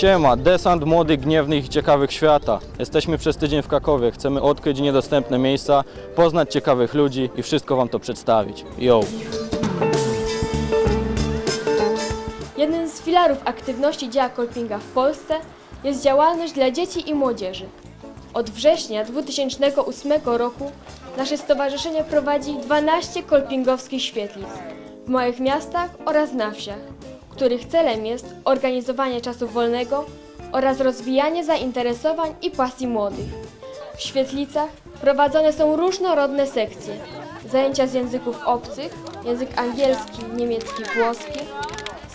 Siema, desant młodych, gniewnych i ciekawych świata. Jesteśmy przez tydzień w Krakowie. Chcemy odkryć niedostępne miejsca, poznać ciekawych ludzi i wszystko Wam to przedstawić. Yo! Jednym z filarów aktywności dzieła Kolpinga w Polsce jest działalność dla dzieci i młodzieży. Od września 2008 roku nasze stowarzyszenie prowadzi 12 kolpingowskich świetlic w małych miastach oraz na wsiach, których celem jest organizowanie czasu wolnego oraz rozwijanie zainteresowań i pasji młodych. W świetlicach prowadzone są różnorodne sekcje, zajęcia z języków obcych, język angielski, niemiecki, włoski,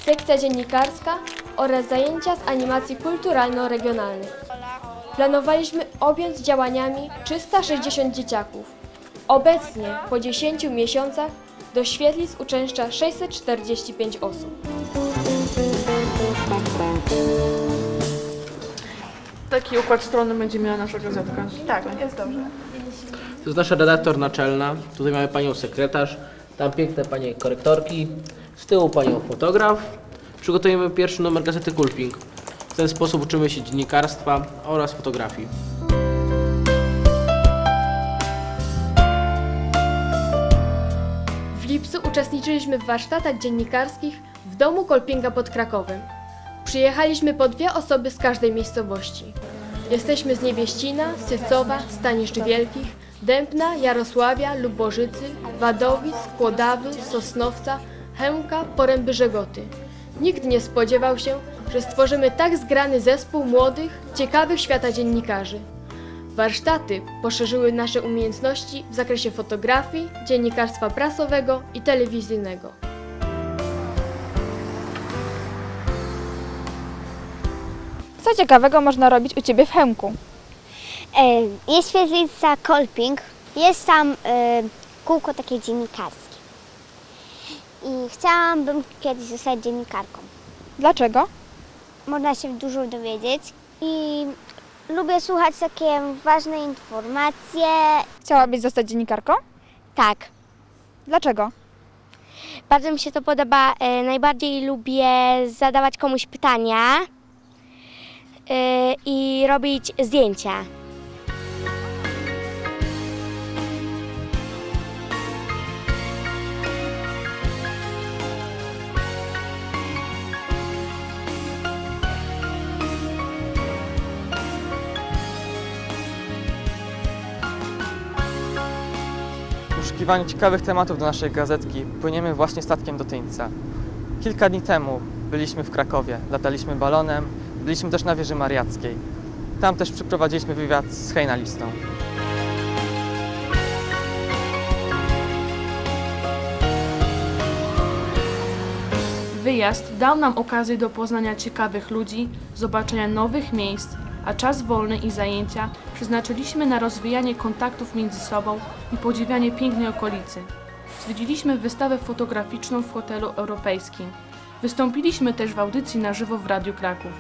sekcja dziennikarska oraz zajęcia z animacji kulturalno-regionalnych. Planowaliśmy objąć działaniami 360 dzieciaków. Obecnie, po 10 miesiącach, do świetlic uczęszcza 645 osób. Taki układ strony będzie miała nasza gazetka. Tak, jest dobrze. To jest nasza redaktor naczelna. Tutaj mamy panią sekretarz, tam piękne panie korektorki, z tyłu panią fotograf. Przygotujemy pierwszy numer gazety Kulping. W ten sposób uczymy się dziennikarstwa oraz fotografii. W lipcu uczestniczyliśmy w warsztatach dziennikarskich w domu Kolpinga pod Krakowem. Przyjechaliśmy po dwie osoby z każdej miejscowości. Jesteśmy z Niewieścina, Sycowa, Staniszcz Wielkich, Dębna, Jarosławia, Lubożycy, Wadowic, Kłodawy, Sosnowca, Chełmka, Poręby Żegoty. Nikt nie spodziewał się, że stworzymy tak zgrany zespół młodych, ciekawych świata dziennikarzy. Warsztaty poszerzyły nasze umiejętności w zakresie fotografii, dziennikarstwa prasowego i telewizyjnego. Co ciekawego można robić u Ciebie w Chemku? E, Jest świetlica Kolping, jest tam e, kółko takie dziennikarskie. I chciałabym kiedyś zostać dziennikarką. Dlaczego? Można się dużo dowiedzieć i lubię słuchać takie ważne informacje. Chciałabyś zostać dziennikarką? Tak, Dlaczego? bardzo mi się to podoba. E, Najbardziej lubię zadawać komuś pytania i robić zdjęcia. Poszukiwaniu ciekawych tematów do naszej gazetki płyniemy właśnie statkiem do Tyńca. Kilka dni temu byliśmy w Krakowie, lataliśmy balonem, byliśmy też na wieży mariackiej. Tam też przeprowadziliśmy wywiad z hejnalistą. Wyjazd dał nam okazję do poznania ciekawych ludzi, zobaczenia nowych miejsc, a czas wolny i zajęcia przeznaczyliśmy na rozwijanie kontaktów między sobą i podziwianie pięknej okolicy. Zwiedziliśmy wystawę fotograficzną w hotelu europejskim. Wystąpiliśmy też w audycji na żywo w Radiu Kraków.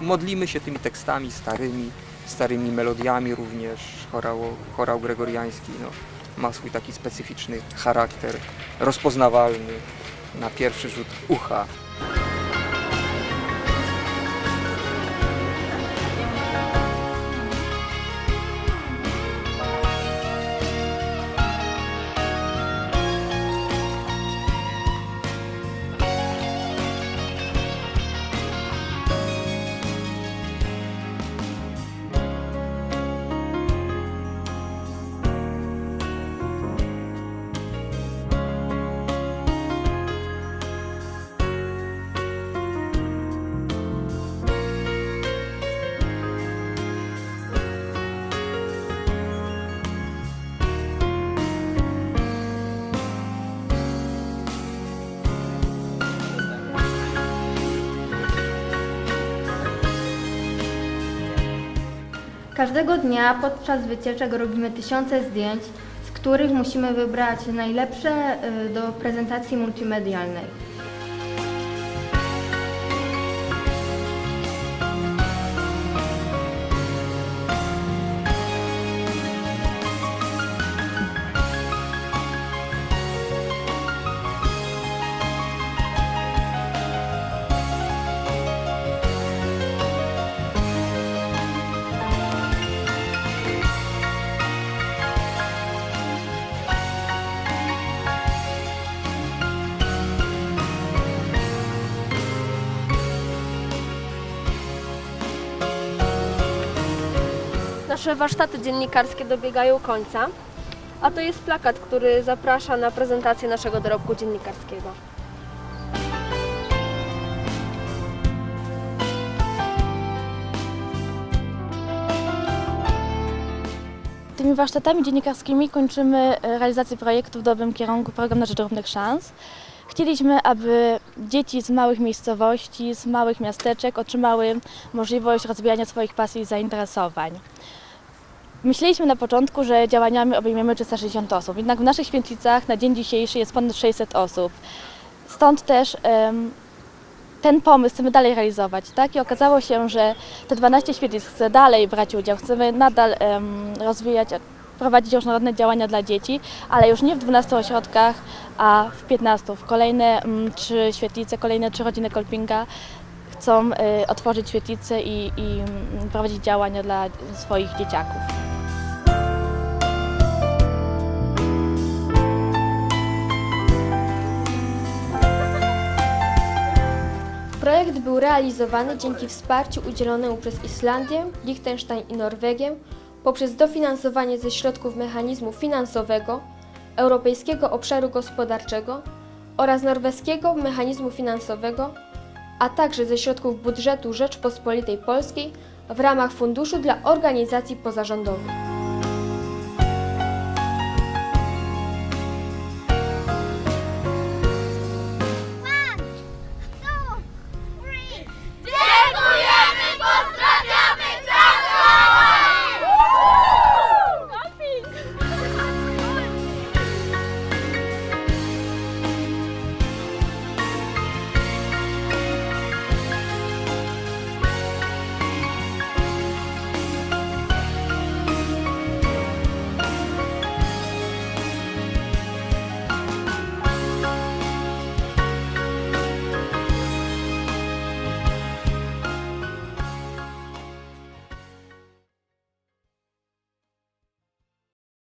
Modlimy się tymi tekstami starymi, starymi melodiami również. Chorał, chorał gregoriański no, ma swój taki specyficzny charakter, rozpoznawalny na pierwszy rzut ucha. Każdego dnia podczas wycieczek robimy tysiące zdjęć, z których musimy wybrać najlepsze y, do prezentacji multimedialnej. Nasze warsztaty dziennikarskie dobiegają końca, a to jest plakat, który zaprasza na prezentację naszego dorobku dziennikarskiego. Tymi warsztatami dziennikarskimi kończymy e, realizację projektu w dobrym kierunku Program na Rzecz Równych Szans. Chcieliśmy, aby dzieci z małych miejscowości, z małych miasteczek otrzymały możliwość rozwijania swoich pasji i zainteresowań. Myśleliśmy na początku, że działaniami obejmiemy 360 osób, jednak w naszych świetlicach na dzień dzisiejszy jest ponad 600 osób. Stąd też em, ten pomysł chcemy dalej realizować. Tak? I okazało się, że te 12 świetlic chce dalej brać udział, chcemy nadal em, rozwijać, prowadzić różnorodne działania dla dzieci, ale już nie w 12 ośrodkach, a w 15. W kolejne mm, trzy świetlice, kolejne trzy rodziny Kolpinga chcą y, otworzyć świetlice i, i mm, prowadzić działania dla swoich dzieciaków. Był realizowany dzięki wsparciu udzielonemu przez Islandię, Liechtenstein i Norwegię poprzez dofinansowanie ze środków mechanizmu finansowego, Europejskiego Obszaru Gospodarczego oraz Norweskiego Mechanizmu Finansowego, a także ze środków budżetu Rzeczpospolitej Polskiej w ramach Funduszu dla Organizacji Pozarządowych.